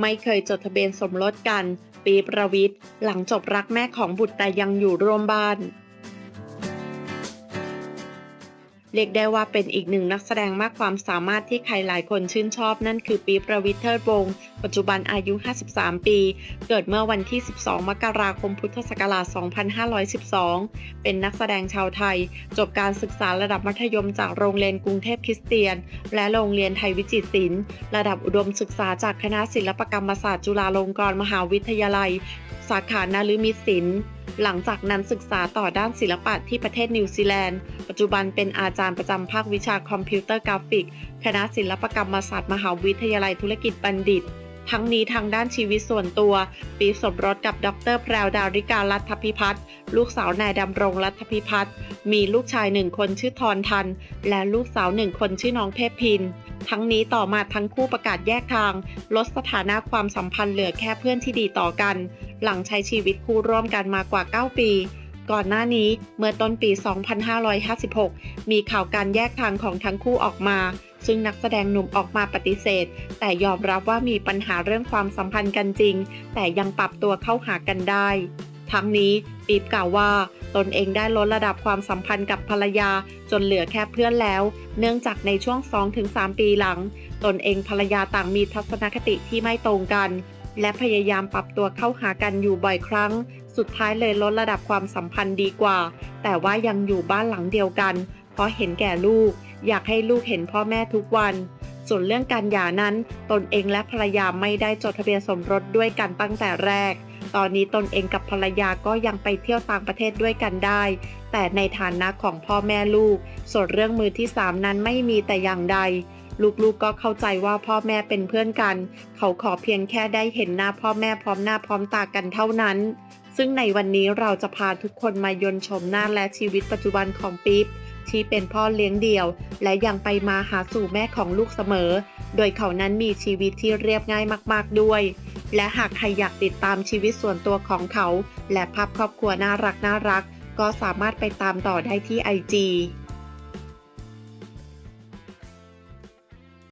ไม่เคยจดทะเบียนสมรสกัน ปีประวิทย์หลังจบรักแม่ของบุตรแต่ยังอยู่ร่วมบ้าน เรียกได้ว่าเป็นอีกหนึ่งนักแสดงมากความสามารถที่ใครหลายคนชื่นชอบนั่นคือปีประวิทเทิดวงศ์ปัจจุบันอายุ 53 ปี เกิดเมื่อวันที่ 12 มกราคมพุทธศักราช 2512 เป็นนักแสดงชาวไทย จบการศึกษาระดับมัธยมจากโรงเรียนกรุงเทพคริสเตียน และโรงเรียนไทยวิจิตรศิลป์ ระดับอุดมศึกษาจากคณะศิลปกรรมศาสตร์จุฬาลงกรณ์มหาวิทยาลัย สาขานารุมิศิลป์ หลังจากนั้นศึกษาต่อด้านศิลปะที่ประเทศนิวซีแลนด์ ปัจจุบันเป็นอาจารย์ประจำภาควิชาคอมพิวเตอร์กราฟิก คณะศิลปกรรมศาสตร์มหาวิทยาลัยธุรกิจบัณฑิต ทั้งนี้ทางด้านชีวิตส่วนตัว ปีสมรสกับดรแพรวดาริกาลัทธพิพัฒน์ลูกสาวนายดำรงรัฐพิพัฒน์มีลูกชายหนึ่งคนชื่อทรทัน และลูกสาวหนึ่งคนชื่อน้องเพพพินทั้งนี้ต่อมาทั้งคู่ประกาศแยกทาง ลดสถานะความสัมพันธ์เหลือแค่เพื่อนที่ดีต่อกัน หลังใช้ชีวิตคู่ร่วมกันมากว่า 9 ปี ก่อนหน้านี้เมื่อต้นปี 2556 มีข่าวการแยกทางของทั้งคู่ออกมา ซึ่งนักแสดงหนุ่มออกมาปฏิเสธ แต่ยอมรับว่ามีปัญหาเรื่องความสัมพันธ์กันจริง แต่ยังปรับตัวเข้าหากันได้ ทั้งนี้ปีบกล่าวว่าตนเองได้ลดระดับความสัมพันธ์กับภรรยาจนเหลือแค่เพื่อนแล้ว เนื่องจากในช่วง 2-3 ปีหลัง ตนเองภรรยาต่างมีทัศนคติที่ไม่ตรงกัน และพยายามปรับตัวเข้าหากันอยู่บ่อยครั้ง สุดท้ายเลยลดระดับความสัมพันธ์ดีกว่า แต่ว่ายังอยู่บ้านหลังเดียวกัน เพราะเห็นแก่ลูก อยากให้ลูกเห็นพ่อแม่ทุกวัน ส่วนเรื่องการหย่านั้น ตนเองและภรรยาไม่ได้จดทะเบียนสมรสด้วยกันตั้งแต่แรก ตอนนี้ตนเองกับภรรยาก็ยังไปเที่ยวต่างประเทศด้วยกันได้ แต่ในฐานะของพ่อแม่ลูก ส่วนเรื่องมือที่สามนั้นไม่มีแต่อย่างใด ลูกๆก็เข้าใจว่าพ่อแม่เป็นเพื่อนกัน เขาขอเพียงแค่ได้เห็นหน้าพ่อแม่พร้อมหน้าพร้อมตากันเท่านั้น ซึ่งในวันนี้เราจะพาทุกคนมายนชมหน้าและชีวิตปัจจุบันของปิ๊บที่เป็นพ่อเลี้ยงเดี่ยว และยังไปมาหาสู่แม่ของลูกเสมอ โดยเขานั้นมีชีวิตที่เรียบง่ายมากๆด้วย และหากใครอยากติดตามชีวิตส่วนตัวของเขา และภาพครอบครัวน่ารักน่ารัก ก็สามารถไปตามต่อได้ที่ IG